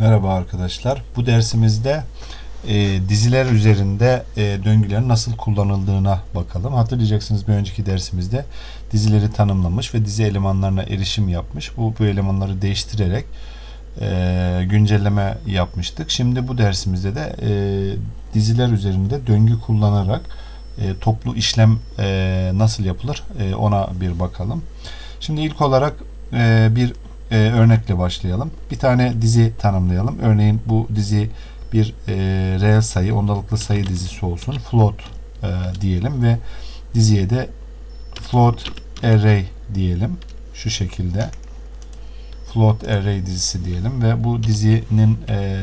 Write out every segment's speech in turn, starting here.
Merhaba arkadaşlar. Bu dersimizde e, diziler üzerinde e, döngülerin nasıl kullanıldığına bakalım. Hatırlayacaksınız bir önceki dersimizde dizileri tanımlamış ve dizi elemanlarına erişim yapmış. Bu, bu elemanları değiştirerek e, güncelleme yapmıştık. Şimdi bu dersimizde de e, diziler üzerinde döngü kullanarak e, toplu işlem e, nasıl yapılır e, ona bir bakalım. Şimdi ilk olarak e, bir e, örnekle başlayalım. Bir tane dizi tanımlayalım. Örneğin bu dizi bir e, reel sayı, ondalıklı sayı dizisi olsun. Float e, diyelim ve diziye de float array diyelim. Şu şekilde. Float array dizisi diyelim ve bu dizinin e,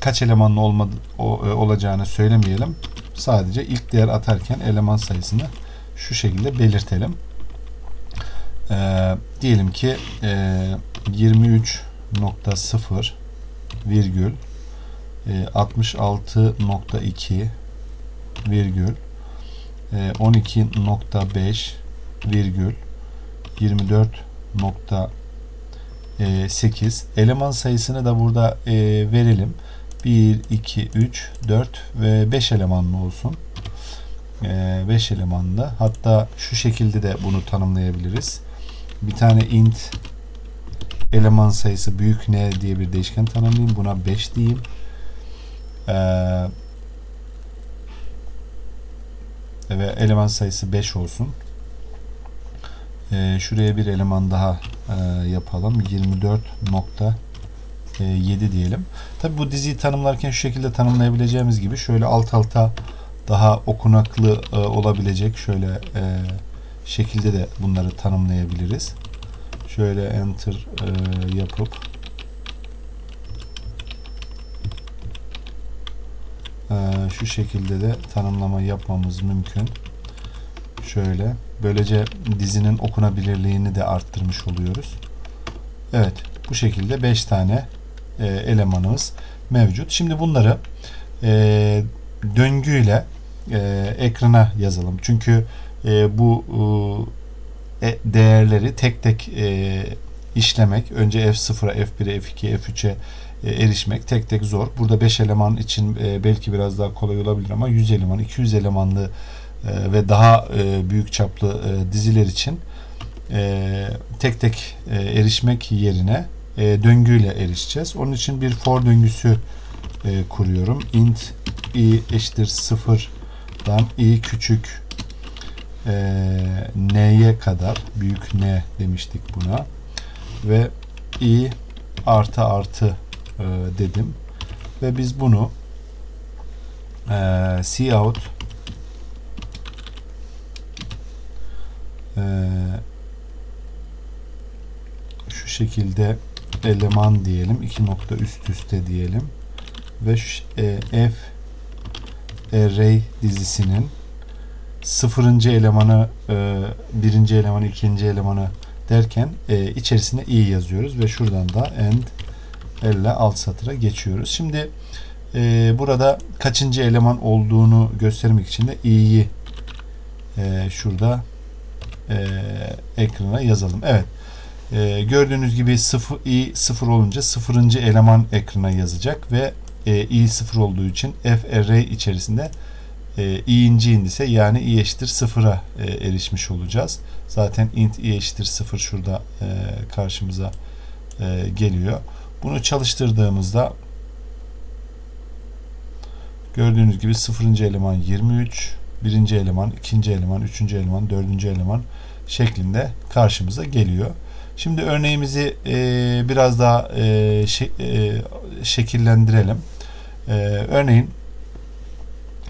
kaç elemanlı olmadı, o, e, olacağını söylemeyelim. Sadece ilk değer atarken eleman sayısını şu şekilde belirtelim. Ee, diyelim ki e, 23.0 virgül e, 66.2 virgül e, 12.5 virgül 24.8 eleman sayısını da burada e, verelim. 1, 2, 3, 4 ve 5 elemanlı olsun. 5 elemanlı. Hatta şu şekilde de bunu tanımlayabiliriz. Bir tane int eleman sayısı büyük n diye bir değişken tanımlayayım. Buna 5 diyeyim. Ee, ve eleman sayısı 5 olsun. Ee, şuraya bir eleman daha e, yapalım. 24.7 diyelim. Tabi bu diziyi tanımlarken şu şekilde tanımlayabileceğimiz gibi şöyle alt alta daha okunaklı e, olabilecek şöyle e, şekilde de bunları tanımlayabiliriz. Şöyle enter e, yapıp e, şu şekilde de tanımlama yapmamız mümkün. Şöyle böylece dizinin okunabilirliğini de arttırmış oluyoruz. Evet bu şekilde 5 tane e, elemanımız mevcut. Şimdi bunları e, döngüyle e, ekrana yazalım. Çünkü e, bu e, değerleri tek tek e, işlemek, önce F0'a, F1'e, F2'ye, F3'e e, erişmek tek tek zor. Burada 5 eleman için e, belki biraz daha kolay olabilir ama 100 eleman, 200 elemanlı e, ve daha e, büyük çaplı e, diziler için e, tek tek e, erişmek yerine e, döngüyle erişeceğiz. Onun için bir for döngüsü e, kuruyorum. int i eşittir 0'dan i küçük e, n'ye kadar büyük n demiştik buna. Ve i artı artı e, dedim. Ve biz bunu e, cout e, şu şekilde eleman diyelim iki nokta üst üste diyelim. Ve şu, e, f array dizisinin sıfırıncı elemanı, e, birinci elemanı, ikinci elemanı derken e, içerisine i yazıyoruz ve şuradan da end elle alt satıra geçiyoruz. Şimdi e, burada kaçıncı eleman olduğunu göstermek için de i'yi e, şurada ekrana yazalım. Evet. E, gördüğünüz gibi 0 i 0 olunca sıfırıncı eleman ekrana yazacak ve e, i 0 olduğu için f array içerisinde e, i'inci indise yani i eşittir sıfıra e, erişmiş olacağız. Zaten int i eşittir sıfır şurada e, karşımıza e, geliyor. Bunu çalıştırdığımızda gördüğünüz gibi sıfırıncı eleman 23, birinci eleman, ikinci eleman, üçüncü eleman, dördüncü eleman şeklinde karşımıza geliyor. Şimdi örneğimizi e, biraz daha e, şe, e, şekillendirelim. E, örneğin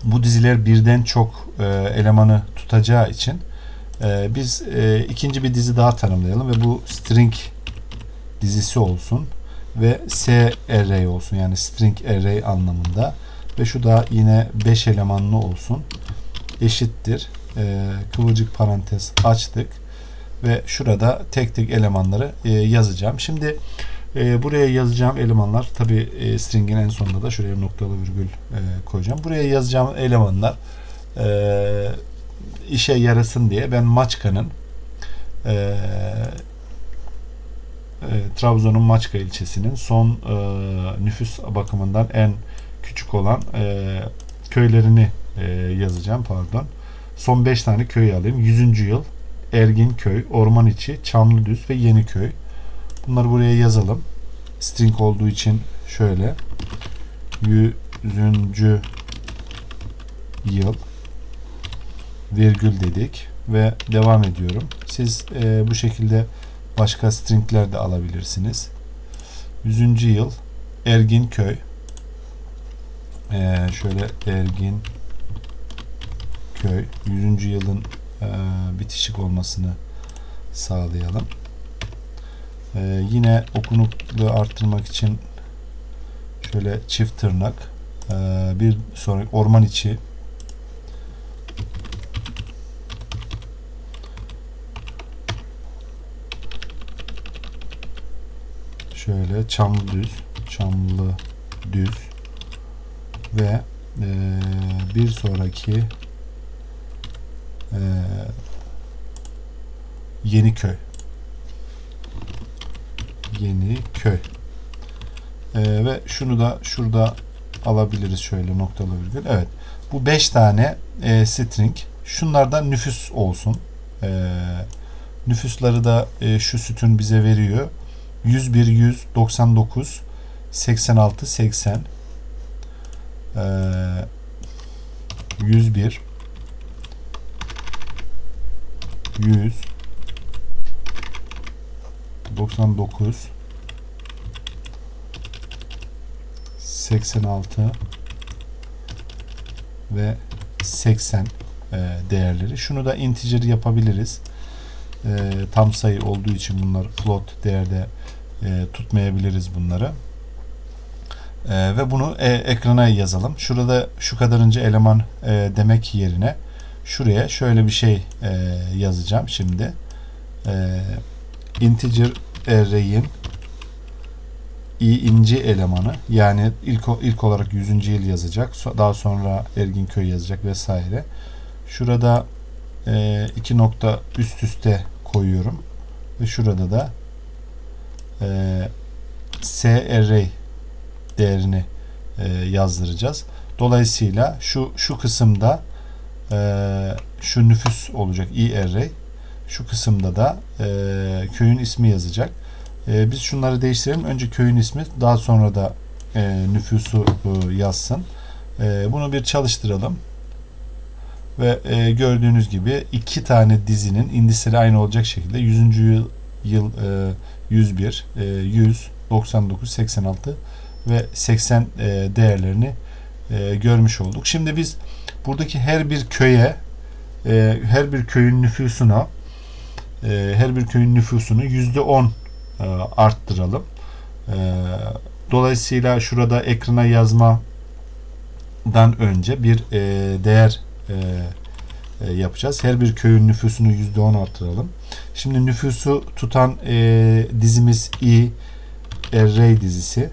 bu diziler birden çok e, elemanı tutacağı için e, biz e, ikinci bir dizi daha tanımlayalım ve bu string dizisi olsun ve S array olsun yani string array anlamında ve şu da yine 5 elemanlı olsun eşittir e, kıvırcık parantez açtık ve şurada tek tek elemanları e, yazacağım. Şimdi e, buraya yazacağım elemanlar tabi e, stringin en sonunda da şuraya noktalı virgül e, koyacağım. Buraya yazacağım elemanlar e, işe yarasın diye ben Maçka'nın e, e, Trabzon'un Maçka ilçesinin son e, nüfus bakımından en küçük olan e, köylerini e, yazacağım pardon. Son 5 tane köy alayım. 100. yıl Erginköy, Orman içi, Çamlıdüz ve Yeniköy. Bunları buraya yazalım. String olduğu için şöyle 100. yıl virgül dedik ve devam ediyorum. Siz e, bu şekilde başka stringler de alabilirsiniz. 100. yıl Erginköy ee, şöyle Ergin köy 100. yılın e, bitişik olmasını sağlayalım. Ee, yine okunukluğu arttırmak için şöyle çift tırnak e, bir sonraki orman içi. Şöyle çamlı düz çamlı düz ve e, bir sonraki e, Yeniköy Yeniköy e, ve şunu da şurada alabiliriz şöyle noktalı virgül. Evet. Bu 5 tane e, string. Şunlardan nüfus olsun. E, nüfusları da e, şu sütun bize veriyor. 101, 100, 99, 86, 80, ee, 101 100 99 86 ve 80 e, değerleri. Şunu da integer yapabiliriz. E, tam sayı olduğu için bunlar float değerde e, tutmayabiliriz bunları. Ve bunu ekrana yazalım. Şurada şu kadarıncı eleman demek yerine şuraya şöyle bir şey yazacağım şimdi. İnteger array'in i inci elemanı yani ilk ilk olarak 100. yıl yazacak. Daha sonra Erginköy yazacak vesaire. Şurada e, iki nokta üst üste koyuyorum. Ve şurada da e, S array değerini e, yazdıracağız. Dolayısıyla şu şu kısımda e, şu nüfus olacak i array. Şu kısımda da e, köyün ismi yazacak. E, biz şunları değiştirelim. Önce köyün ismi daha sonra da e, nüfusu e, yazsın. E, bunu bir çalıştıralım. Ve e, gördüğünüz gibi iki tane dizinin indisleri aynı olacak şekilde 100. yıl, yıl e, 101, e, 100, 99, 86 ve 80 e, değerlerini e, görmüş olduk. Şimdi biz buradaki her bir köye e, her bir köyün nüfusuna her bir köyün nüfusunu yüzde on arttıralım. Dolayısıyla şurada ekrana yazmadan önce bir değer yapacağız. Her bir köyün nüfusunu yüzde on arttıralım. Şimdi nüfusu tutan dizimiz i array dizisi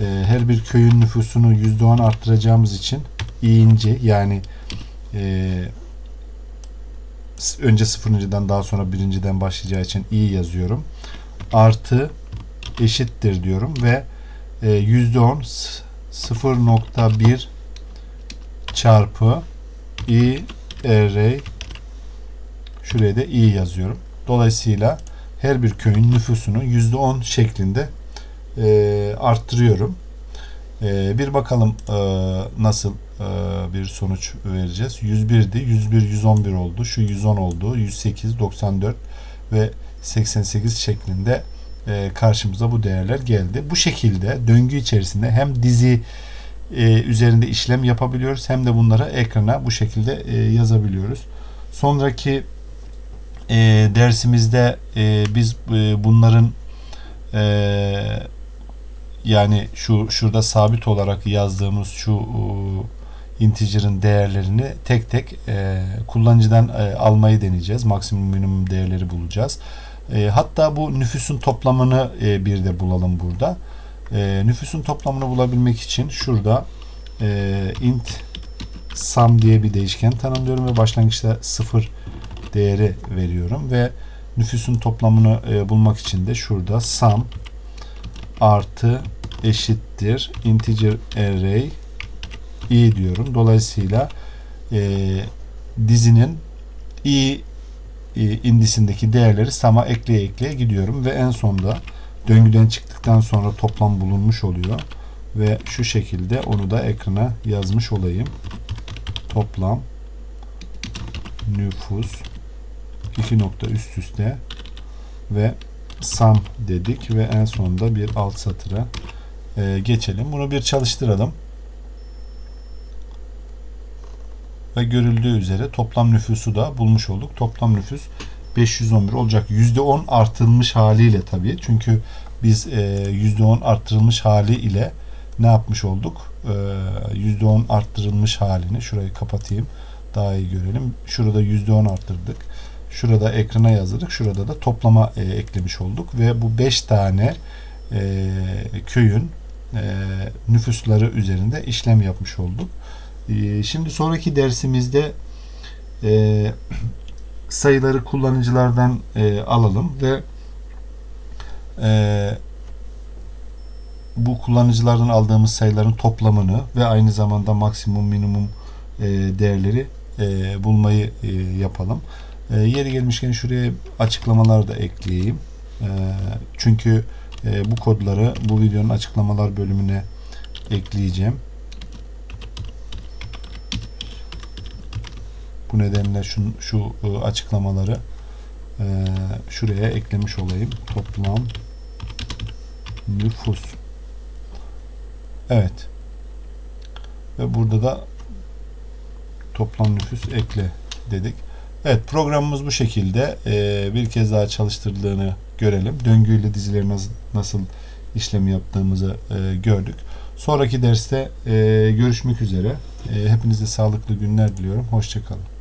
e, her bir köyün nüfusunu %10 arttıracağımız için iyinci yani e, önce sıfırıncıdan daha sonra birinciden başlayacağı için iyi yazıyorum. Artı eşittir diyorum ve e, %10 0.1 çarpı i array şuraya da i yazıyorum. Dolayısıyla her bir köyün nüfusunu %10 şeklinde e, arttırıyorum. E, bir bakalım e, nasıl bir sonuç vereceğiz. 101'di. 101 111 oldu. Şu 110 oldu. 108 94 ve 88 şeklinde e, karşımıza bu değerler geldi. Bu şekilde döngü içerisinde hem dizi e, üzerinde işlem yapabiliyoruz hem de bunları ekrana bu şekilde e, yazabiliyoruz. Sonraki e, dersimizde e, biz e, bunların e, yani şu şurada sabit olarak yazdığımız şu e, integer'ın değerlerini tek tek e, kullanıcıdan e, almayı deneyeceğiz. Maksimum minimum değerleri bulacağız. E, hatta bu nüfusun toplamını e, bir de bulalım burada. E, nüfusun toplamını bulabilmek için şurada e, int sum diye bir değişken tanımlıyorum ve başlangıçta sıfır değeri veriyorum ve nüfusun toplamını e, bulmak için de şurada sum artı eşittir integer array i diyorum. Dolayısıyla e, dizinin i e, indisindeki değerleri sum'a ekleye ekleye gidiyorum ve en sonda döngüden çıktıktan sonra toplam bulunmuş oluyor ve şu şekilde onu da ekrana yazmış olayım. Toplam nüfus iki nokta üst üste ve sum dedik ve en sonunda bir alt satıra e, geçelim. Bunu bir çalıştıralım. Ve görüldüğü üzere toplam nüfusu da bulmuş olduk. Toplam nüfus 511 olacak. %10 artırılmış haliyle tabii. Çünkü biz e, %10 arttırılmış hali ile ne yapmış olduk? E, %10 arttırılmış halini şurayı kapatayım. Daha iyi görelim. Şurada %10 arttırdık. Şurada ekrana yazdık. Şurada da toplama e, eklemiş olduk. Ve bu 5 tane e, köyün e, nüfusları üzerinde işlem yapmış olduk. E, şimdi sonraki dersimizde e, sayıları kullanıcılardan e, alalım ve e, bu kullanıcılardan aldığımız sayıların toplamını ve aynı zamanda maksimum minimum değerleri bulmayı yapalım. Yeri gelmişken şuraya açıklamalar da ekleyeyim. Çünkü bu kodları bu videonun açıklamalar bölümüne ekleyeceğim. Bu nedenle şu, şu e, açıklamaları e, şuraya eklemiş olayım. Toplam nüfus. Evet. Ve burada da toplam nüfus ekle dedik. Evet programımız bu şekilde. Ee, bir kez daha çalıştırıldığını görelim. Döngüyle dizileri nasıl, nasıl işlem yaptığımızı e, gördük. Sonraki derste e, görüşmek üzere. E, hepinize sağlıklı günler diliyorum. Hoşçakalın.